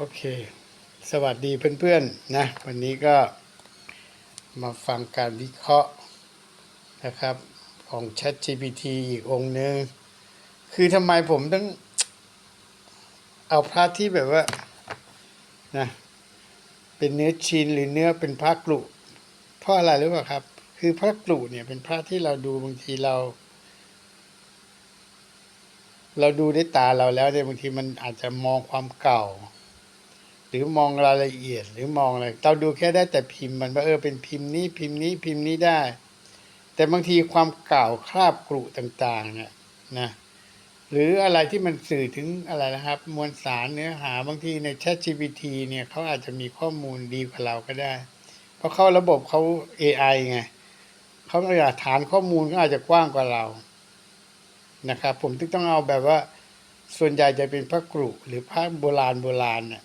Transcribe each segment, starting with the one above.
โอเค สวัสดีเพื่อนๆนะ วันนี้ก็มาฟังการวิเคราะห์นะครับของ ChatGPT อีกองค์หนึ่งคือทำไมผมต้องเอาพระที่แบบว่านะเป็นเนื้อชินหรือเนื้อเป็นพระกลุเพราะอะไรรู้ป่ะครับ คือพระกลุเนี่ยเป็นพระที่เราดูบางทีเรา เราดูด้วยตาเราแล้วเนี่ยบางทีมันอาจจะมองความเก่า หรือมองรายละเอียดหรือมองอะไรเราดูแค่ได้แต่พิมพ์มันว่าเออเป็นพิมพ์นี้พิมพ์นี้พิมพ์นี้ได้ แต่บางทีความเก่าคราบกรุต่างๆเนี่ยนะหรืออะไรที่มันสื่อถึงอะไรนะครับ มวลสารเนื้อหาบางทีใน ChatGPT เนี่ยเขาอาจจะมีข้อมูลดีกว่าเราก็ได้ เพราะเขาระบบเขา AI ไงเขาอยากฐานข้อมูลก็อาจจะกว้างกว่าเรานะครับผมถึงต้องเอาแบบว่าส่วนใหญ่จะเป็นพระกรุหรือพระโบราณโบราณเนี่ย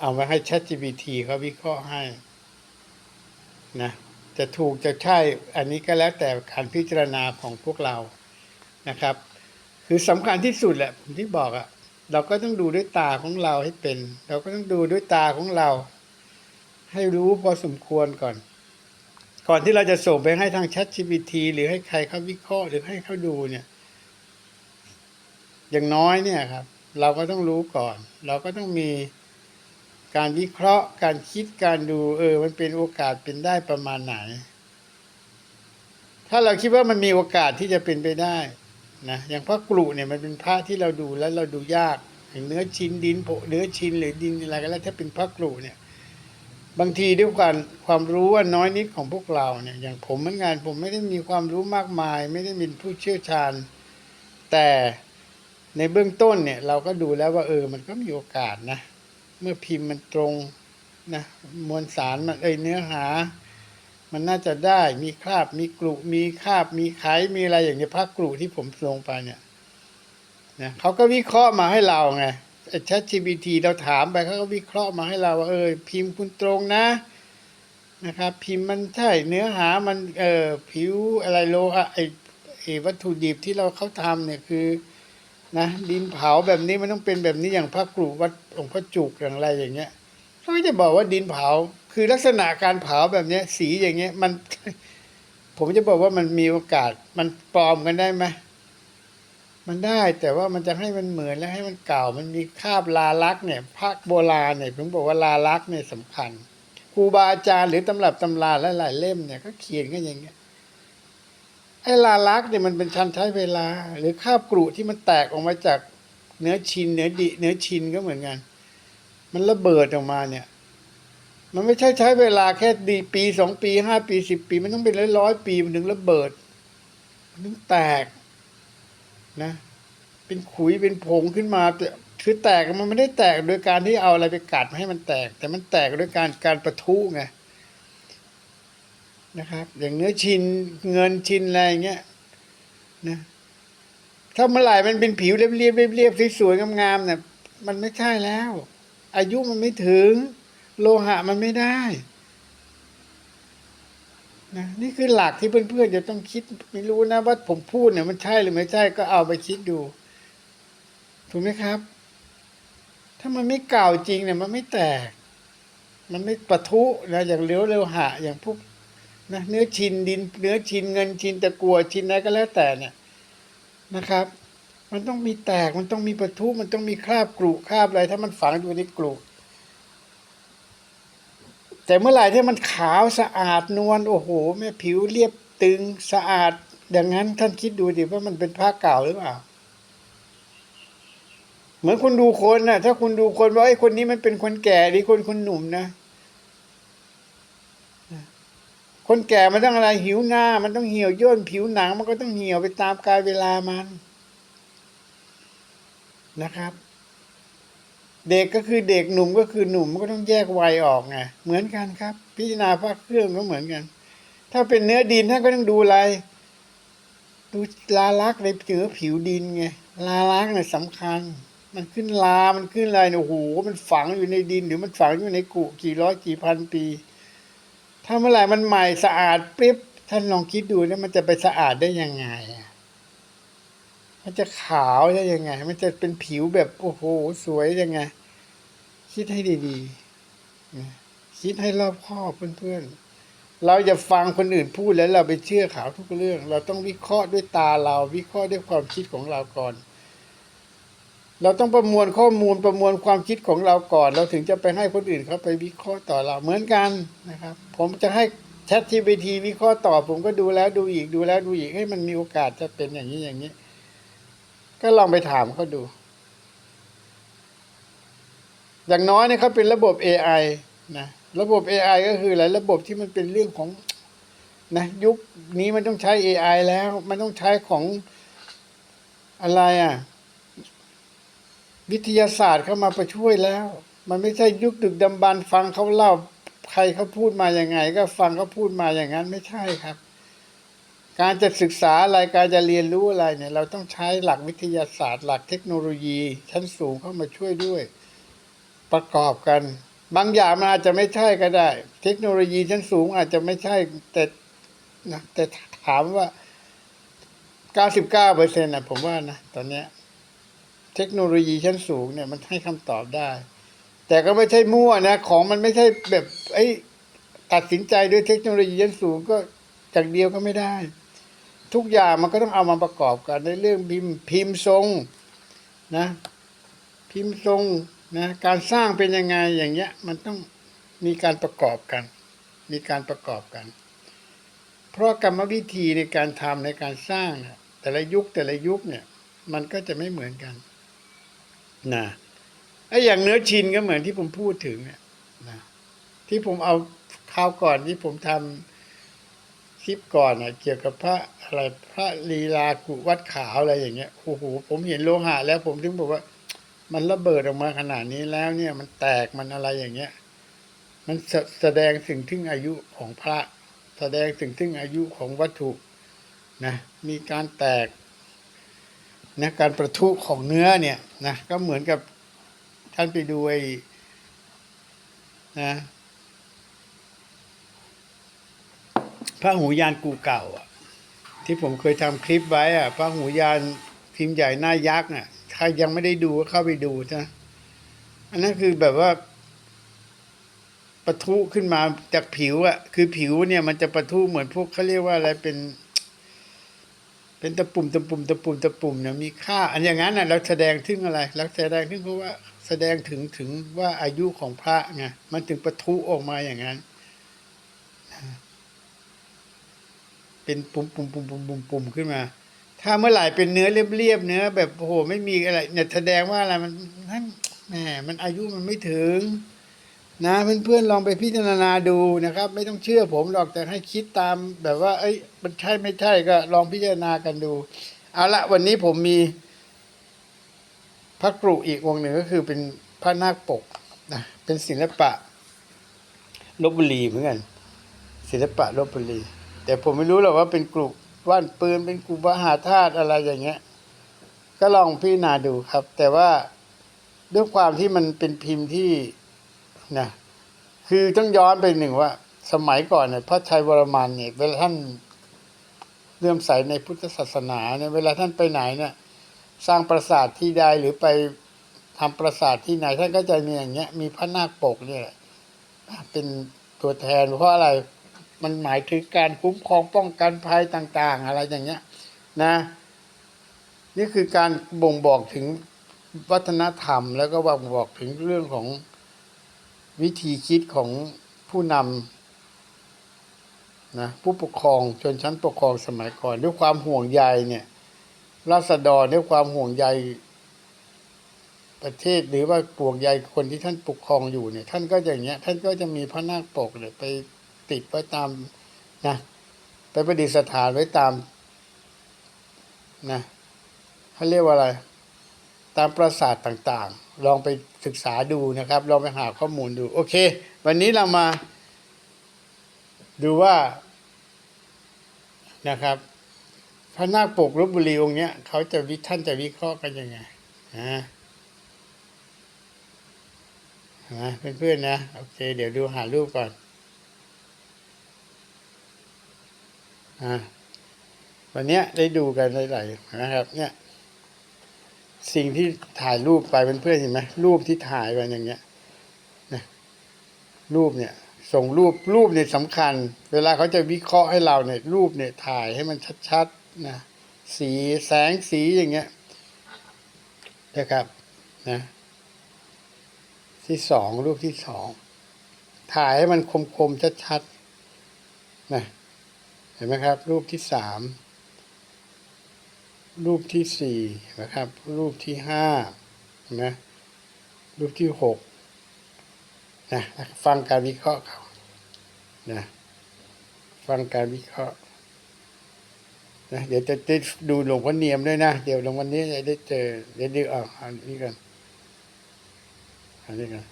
เอามาให้ ChatGPT เขาวิเคราะห์ให้นะจะถูกจะใช่อันนี้ก็แล้วแต่การพิจารณาของพวกเรานะครับ คือสำคัญที่สุดแหละผมที่บอกอะเราก็ต้องดูด้วยตาของเราให้เป็น เราก็ต้องดูด้วยตาของเรา ให้รู้พอสมควรก่อน ก่อนที่เราจะส่งไปให้ทาง ChatGPT หรือให้ใครเขาวิเคราะห์หรือให้เขาดูเนี่ย อย่างน้อยเนี่ยครับ เราก็ต้องรู้ก่อน เราก็ต้องมี การวิเคราะห์การคิดการดูเออ มันเป็นโอกาสเป็นได้ประมาณไหน ถ้าเราคิดว่ามันมีโอกาสที่จะเป็นไปได้นะอย่างพระกรุเนี่ยมันเป็นพระที่เราดูแล้วเราดูยากอย่างเนื้อชิ้นดินโผเนื้อชิ้นหรือดินอะไรก็แล้วถ้าเป็นพระกรุเนี่ย บางทีด้วยความความรู้ว่าน้อยนิดของพวกเราเนี่ย อย่างผมเหมือนกันผมไม่ได้มีความรู้มากมาย ไม่ได้เป็นผู้เชี่ยวชาญ แต่ในเบื้องต้นเนี่ย เราก็ดูแล้วว่าเออ มันก็มีโอกาสนะ เมื่อพิมพ์มันตรงนะมวลสารมันเอ้ยเนื้อหา มันน่าจะได้มีคราบมีกรุมีคราบมีไขมีอะไรอย่างเงี้ยพระกรุที่ผมลงไปเนี่ยนะเขาก็วิเคราะห์มาให้เราไงไอ้ ChatGPT เราถามไปเขาก็วิเคราะห์มาให้เราว่าเออพิมพ์คุณตรงนะนะครับ พิมพ์มันใช่เนื้อหามันเออผิวอะไรโลหะไอไอวัตถุดิบที่เราเขาทำเนี่ยคือ นะดินเผาแบบนี้มันต้องเป็นแบบนี้อย่างพระกรุวัดองค์พระจุกอย่างไรอย่างเงี้ยเขาไม่จะบอกว่าดินเผา คือลักษณะการเผาแบบเนี้ย สีอย่างเงี้ยมัน ผมจะบอกว่ามันมีโอกาส มันปลอมกันได้ไหมมันได้แต่ว่ามันจะให้มันเหมือนและให้มันเก่า มันมีคาบลาลักษ์เนี่ยพระโบราณเนี่ยผมบอกว่าลาลักษ์เนี่ยสำคัญครูบาอาจารย์หรือตำรับตำราหลายๆเล่มเนี่ยก็เขียนกันอย่างเงี้ย อ้ลาลักษ์เนี่ยมันเป็นชั้นใช้เวลา หรือคาบกรุที่มันแตกออกมาจากเนื้อชินเนื้อดิเนื้อชินก็เหมือนกัน มันระเบิดออกมาเนี่ย มันไม่ใช่ใช้เวลาแค่ดีปีสองปีห้าปีสิบปี มันต้องเป็นร้อยร้อยปีมันถึงระเบิดมันถึงแตกนะ เป็นขุยเป็นผงขึ้นมาแต่คือแตกมันไม่ได้แตกโดยการที่เอาอะไรไปกัดให้มันแตก แต่มันแตกโดยการการประทุไง นะครับ อย่างเนื้อชินเงินชินอะไรอย่างเงี้ยนะถ้าเมื่อไหร่มันเป็นผิวเรียบเรียบเรียบสวยๆงามๆเนี่ยมันไม่ใช่แล้ว อายุมันไม่ถึง โลหะมันไม่ได้นะนี่คือหลักที่เพื่อนๆจะต้องคิดไม่รู้นะว่าผมพูดเนี่ยมันใช่หรือไม่ใช่ก็เอาไปคิดดู ถูกไหมครับ ถ้ามันไม่เก่าจริงเนี่ยมันไม่แตก มันไม่ปะทุนะอย่างเลี้ยวเร็วหะอย่างพวก นะเนื้อชินดิน เนื้อชินเงินชินตะกัวชินอะไรก็แล้วแต่เนี่ยนะครับ มันต้องมีแตกมันต้องมีปะทุมันต้องมีคราบกรุคราบอะไรถ้ามันฝังอยู่ในกรุแต่เมื่อไหร่ที่มันขาวสะอาดนวลโอ้โหแม่ผิวเรียบตึงสะอาดอย่างนั้นท่านคิดดูดิว่ามันเป็นผ้าเก่าหรือเปล่าเหมือนคุณดูคนนะถ้าคุณดูคนว่าไอ้คนนี้มันเป็นคนแก่หรือคนคนหนุ่มนะ คนแก่มันต้องอะไรหิวหน้า มันต้องเหี่ยวย่นผิวหนัง มันก็ต้องเหี่ยวไปตามกาลเวลามันนะครับ เด็กก็คือเด็กหนุ่มก็คือหนุ่มมันก็ต้องแยกวัยออกไงเหมือนกันครับ พิจารณาพระเครื่องก็เหมือนกัน ถ้าเป็นเนื้อดินท่านก็ต้องดูอะไร ดูลาลักษณ์ในเนื้อผิวดินไงลาลักษณ์เนี่ยสำคัญ มันขึ้นลา มันขึ้นอะไรเนี่ยโอ้โหมันฝังอยู่ในดิน หรือมันฝังอยู่ในกุกี่ร้อยกี่พันปี ถ้าเมื่อไหร่มันใหม่สะอาดปิ๊บท่านลองคิดดูนะมันจะไปสะอาดได้ยังไงมันจะขาวได้ยังไง มันจะเป็นผิวแบบโอ้โหสวยยังไง คิดให้ดีๆคิดให้รอบคอบเพื่อนๆเราจะฟังคนอื่นพูดแล้วเราไปเชื่อเขาทุกเรื่อง เราต้องวิเคราะห์ด้วยตาเรา วิเคราะห์ด้วยความคิดของเราก่อน เราต้องประมวลข้อมูลประมวลความคิดของเราก่อน เราถึงจะไปให้คนอื่นเขาไปวิเคราะห์ต่อเราเหมือนกันนะครับ ผมจะให้ Chat GPT วิเคราะห์ต่อ ผมก็ดูแล้วดูอีกดูแล้วดูอีกให้มันมีโอกาสจะเป็นอย่างนี้อย่างนี้ ก็ลองไปถามเขาดู อย่างน้อยเนี่ยเขาเป็นระบบ AI นะระบบ AI ก็คืออะไรระบบที่มันเป็นเรื่องของนะยุคนี้มันต้องใช้ AI แล้ว มันต้องใช้ของอะไรอะ วิทยาศาสตร์เข้ามาประช่วยแล้ว มันไม่ใช่ยุคดึกดำบรรพ์ฟังเขาเล่าใครเขาพูดมาอย่างไง ก็ฟังเขาพูดมาอย่างนั้นไม่ใช่ครับ การจะศึกษาอะไรการจะเรียนรู้อะไรเนี่ย เราต้องใช้หลักวิทยาศาสตร์ หลักเทคโนโลยี ชั้นสูงเข้ามาช่วยด้วย ประกอบกัน บางอย่างมันอาจจะไม่ใช่ก็ได้ เทคโนโลยีชั้นสูงอาจจะไม่ใช่แต่นะแต่ถามว่า 99เปอร์เซ็นต์นะผมว่านะตอนเนี้ย เทคโนโลยีชั้นสูงเนี่ยมันให้คำตอบได้ แต่ก็ไม่ใช่มั่วนะ ของมันไม่ใช่แบบไอ้ตัดสินใจด้วยเทคโนโลยีชั้นสูงก็จากเดียวก็ไม่ได้ ทุกอย่างมันก็ต้องเอามาประกอบกันในเรื่องพิมพ์พิมพ์ทรงนะ พิมพ์ทรงนะการสร้างเป็นยังไงอย่างเงี้ย มันต้องมีการประกอบกัน มีการประกอบกัน เพราะกรรมวิธีในการทำในการสร้างนี่ยแต่ละยุคแต่ละยุคเนี่ย มันก็จะไม่เหมือนกัน นะไอ้อย่างเนื้อชินก็เหมือนที่ผมพูดถึงเนี่ยนะที่ผมเอาคราวก่อนที่ผมทำคลิปก่อนนะเกี่ยวกับพระอะไรพระลีลากุวัดขาวอะไรอย่างเงี้ยโอ้โหผมเห็นโลหะแล้วผมถึงบอกว่า มันระเบิดออกมาขนาดนี้แล้วเนี่ยมันแตกมันอะไรอย่างเงี้ย มันแสแสดงถึงถึงอายุของพระ แสดงถึงถึงอายุของวัตถุนะมีการแตก นะการประทุของเนื้อเนี่ยนะก็เหมือนกับท่านไปดูไอ้นะพระหูยานกูเก่าอะ ที่ผมเคยทำคลิปไว้อะพระหูยานพิมพ์ใหญ่หน้ายักษ์อะถ้ายังไม่ได้ดูก็เข้าไปดูนะอันนั้นคือแบบว่าปะทุขึ้นมาจากผิวอะ คือผิวเนี่ยมันจะปะทุเหมือนพวกเขาเรียกว่าอะไรเป็น เป็นตะปุ่มตะปุ่มตะปุ่มตะปุ่มเนี่ยมีค่า อันอย่างนั้นน่ะเราแสดงถึงอะไรเราแสดงถึงเพราะว่าแสดงถึงถึงว่าอายุของพระไงมันถึงประทุออกมาอย่างนั้นเป็นปุ่มปุ่มปุ่มปุ่มปุ่มปุ่มขึ้นมา ถ้าเมื่อไหร่เป็นเนื้อเรียบๆเนื้อแบบโอ้โหไม่มีอะไรเนี่ยแสดงว่าอะไรมันนั่นแหมมันอายุมันไม่ถึง นะเพื่อนๆลองไปพิจารณาดูนะครับ ไม่ต้องเชื่อผมหรอกแต่ให้คิดตามแบบว่า เอ้ยมันใช่ไม่ใช่ก็ลองพิจารณากันดู เอาละวันนี้ผมมีพระกรุอีกองหนึ่งก็คือเป็นพระนาคปกนะเป็นศิลปะลบบุรีเหมือนกันศิลปะลบบุรี แต่ผมไม่รู้หรอกว่าเป็นกรุว่านปืนเป็นกรุมหาธาตุอะไรอย่างเงี้ย ก็ลองพิจารณาดูครับ แต่ว่าด้วยความที่มันเป็นพิมพ์ที่ นะคือต้องย้อนไปหนึ่งว่า สมัยก่อนเนี่ยพระชัยวรมันเนี่ยเวลาท่านเลื่อมใสในพุทธศาสนาเนี่ยเวลาท่านไปไหนเนี่ยสร้างปราสาทที่ใดหรือไปทำปราสาทที่ไหนท่านก็จะมีอย่างเงี้ย มีพระนาคปกเนี่ยเป็นตัวแทนเพราะอะไรมันหมายถึงการคุ้มครองป้องกันภัยต่าง ๆ อะไรอย่างเงี้ยนะ นี่คือการบ่งบอกถึงวัฒนธรรมแล้วก็บ่งบอกถึงเรื่องของ วิธีคิดของผู้นำนะผู้ปกครองชนชั้นปกครองสมัยก่อน ด้วยความห่วงใยเนี่ยราษฎรด้วยความห่วงใยประเทศหรือว่าปวงใยคนที่ท่านปกครองอยู่เนี่ย ท่านก็อย่างเงี้ย ท่านก็จะมีพระนาคปกเนี่ยไปติดไว้ตามนะไปประดิษฐานไว้ตามนะเขาเรียกว่าอะไร ตามปราสาทต่างๆ ลองไปศึกษาดูนะครับ ลองไปหาข้อมูลดู โอเค วันนี้เรามา ดูว่านะครับ พระนาคปกลบบุรีองค์เนี้ยเขาจะวิท่านจะวิเคราะห์กันยังไงนะนะเพื่อนๆนะ โอเค เดี๋ยวดูหารูปก่อนอ่าวันเนี้ยได้ดูกันหลายๆนะครับ เนี่ย สิ่งที่ถ่ายรูปไปเพื่อนๆเห็นไหมรูปที่ถ่ายไปอย่างเงี้ยนะรูปเนี่ย ส่งรูปรูปเนี่ยสำคัญ เวลาเขาจะวิเคราะห์ให้เราเนี่ยรูปเนี่ยถ่ายให้มันชัดๆนะสีแสงสีอย่างเงี้ยนะครับนะที่สองรูปที่สองถ่ายให้มันคมๆชัดๆนะเห็นไหมครับ รูปที่สาม รูปที่สี่นะครับ รูปที่ห้านไหมรูปที่หกนะฟังการวิเคราะห์เขานะฟังการวิเคราะห์นะเดี๋ยวจะได้ดูหลวงพ่อเนียมด้วยนะ เดี๋ยวหลวงวันนี้จะได้เจอเดี๋ยวดูอ่าอันนี้กันอันนี้กัน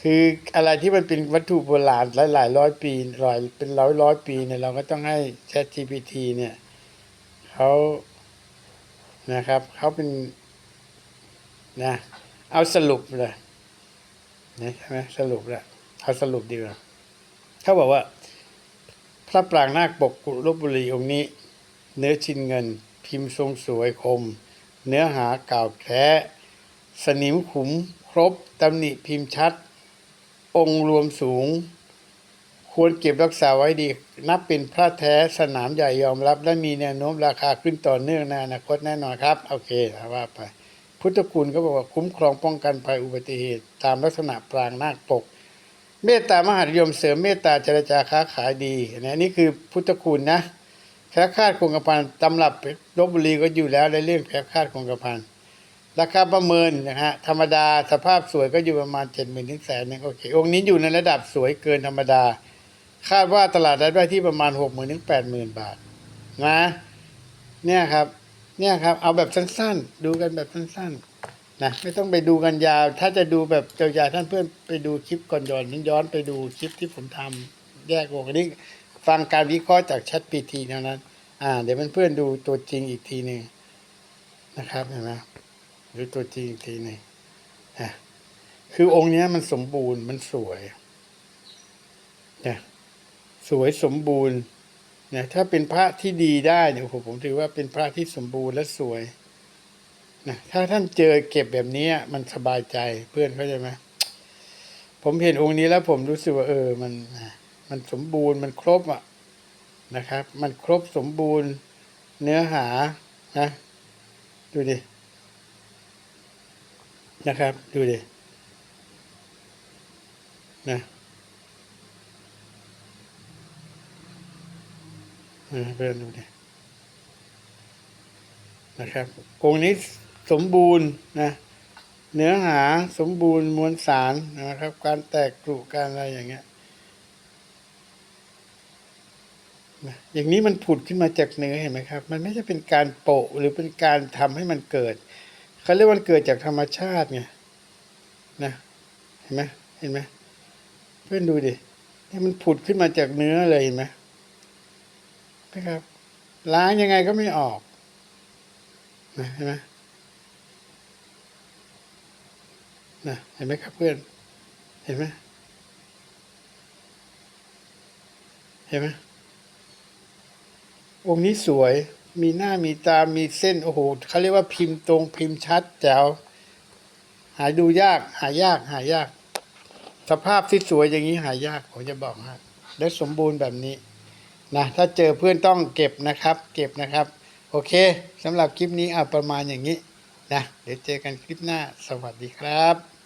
คืออะไรที่มันเป็นวัตถุโบราณหลายหลายร้อยปีร้อยเป็นร้อยร้อยปีเนี่ยเราก็ต้องให้ ChatGPT เนี่ย เขานะครับเขาเป็นนะเอาสรุปเลยนะใช่ไหมสรุปล้วเอาสรุปดีกว่าเขาบอกว่า พระปรางนาคปกกุลบบุรีองค์นี้ เนื้อชินเงิน พิมพ์ทรงสวยคม เนื้อหาเก่าแท้สนิมขุมครบตำหนิพิมพ์ชัด องค์รวมสูง ควรเก็บรักษาไว้ดี นับเป็นพระแท้สนามใหญ่ยอมรับ และมีแนวโน้มราคาขึ้นต่อเนื่องในอนาคตแน่นอนครับ โอเคว่าไป พุทธคุณก็บอกว่าคุ้มครองป้องกันภัยอุบัติเหตุ ตามลักษณะปรางนาคปก เมตตามหานิยมเสริมเมตตาเจรจาค้าขายดีนะนี่คือพุทธคุณนะแคล้คาดคงกระพันตำรับลบบุรีก็อยู่แล้วในเรื่องแคล้คาดคงกระพันราคาประเมินนะฮะธรรมดาสภาพสวยก็อยู่ประมาณเจ็ดหมื่นถึงแสนนึงโอเคองค์นี้อยู่ในระดับสวยเกินธรรมดา คาดว่าตลาดได้ที่ประมาณหกหมื่นถึงแปดหมื่นบาทนะเนี่ยครับ เนี่ยครับ เอาแบบสั้นๆ ดูกันแบบสั้นๆนะไม่ต้องไปดูกันยาว ถ้าจะดูแบบยาวๆท่านเพื่อนไปดูคลิปก่อนย้อนย้อนไปดูคลิปที่ผมทำแยกวงอันนี้ ฟังการวิเคราะห์จากชัดปีทีเท่านั้น อ่า เดี๋ยวเพื่อนๆดูตัวจริงอีกทีหนึ่งนะครับเห็นไหมดูตัวจริงอีกทีหนึ่งคือองค์นี้มันสมบูรณ์มันสวยเนี่ย สวยสมบูรณ์นี่ยถ้าเป็นพระที่ดีได้เนี่ยโอ้โหผมถือว่าเป็นพระที่สมบูรณ์และสวยนะถ้าท่านเจอเก็บแบบนี้มันสบายใจเพื่อนเข้าใจไหมผมเห็นองค์นี้แล้วผมรู้สึกว่าเออมันมันสมบูรณ์มันครบอะนะครับ มันครบสมบูรณ์เนื้อหานะดูดินะครับ ดูดินะนะ เพื่อนดูดินะครับ องค์นี้สมบูรณ์นะเนื้อหาสมบูรณ์มวลสารนะครับ การแตกกรุการอะไรอย่างเงี้ยนะอย่างนี้มันผุดขึ้นมาจากเนื้อเห็นไหมครับ มันไม่ใช่เป็นการโปะหรือเป็นการทำให้มันเกิดเขาเรียกว่ามันเกิดจากธรรมชาติไงนะเห็นไหมเห็นไหมเพื่อนดูดินี่มันผุดขึ้นมาจากเนื้อเลยเห็นไหม นะครับ ล้างยังไงก็ไม่ออกนะเห็นไหมนะเห็นไหมครับเพื่อน เห็นไหมเห็นไหมองค์นี้สวยมีหน้ามีตา มีเส้น โอ้โหเขาเรียกว่าพิมพ์ตรงพิมพ์ชัดแจ๋วหาดูยาก หายาก หายาก สภาพที่สวยอย่างนี้หายาก ผมจะบอกฮะและสมบูรณ์แบบนี้ นะถ้าเจอเพื่อนต้องเก็บนะครับ เก็บนะครับ โอเคสำหรับคลิปนี้เอาประมาณอย่างนี้นะเดี๋ยวเจอกันคลิปหน้าสวัสดีครับ